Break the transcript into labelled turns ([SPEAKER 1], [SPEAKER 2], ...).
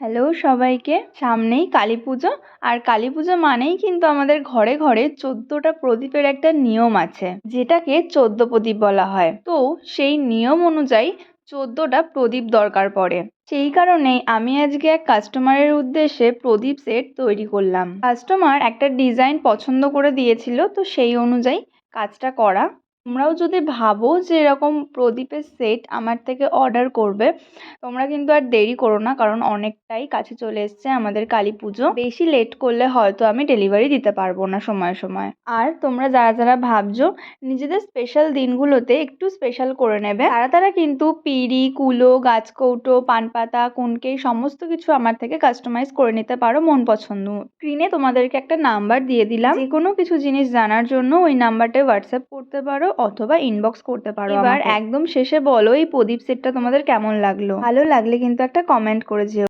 [SPEAKER 1] Hello সবাইকে। সামনেই কালী পুজো, আর কালী পুজো মানেই কিন্তু আমাদের ঘরে ঘরে চোদ্দোটা প্রদীপের একটা নিয়ম আছে, যেটাকে চোদ্দ প্রদীপ বলা হয়। তো সেই নিয়ম অনুযায়ী চোদ্দোটা প্রদীপ দরকার পড়ে। সেই কারণেই আমি আজকে এক কাস্টমারের উদ্দেশ্যে প্রদীপ সেট তৈরি করলাম। কাস্টমার একটা ডিজাইন পছন্দ করে দিয়েছিল, তো সেই অনুযায়ী কাজটা করা। তোমরাও যদি ভাবো যে এরকম প্রদীপের সেট আমার থেকে অর্ডার করবে, তোমরা কিন্তু আর দেরি করো না, কারণ অনেকটাই কাছে চলে এসছে আমাদের কালী পুজো। বেশি লেট করলে হয়তো আমি ডেলিভারি দিতে পারব না সময় সময়। আর তোমরা যারা যারা ভাবছ, নিজেদের স্পেশাল দিনগুলোতে একটু স্পেশাল করে নেবে। তারা তারা কিন্তু পিঁড়ি, কুলো, গাছকৌটো, পানপাতা কুনকে সমস্ত কিছু আমার থেকে কাস্টমাইজ করে নিতে পারো মন পছন্দ স্ক্রিনে তোমাদেরকে একটা নাম্বার দিয়ে দিলাম। যে কোনো কিছু জিনিস জানার জন্য ওই নাম্বারটায় হোয়াটসঅ্যাপ করতে পারো। অথবা ইনবক্স করতে পারো এবার একদম শেষে বলো এই প্রদীপ সেটটা তোমাদের কেমন লাগল? ভালো লাগলে কিন্তু একটা কমেন্ট করে যেও।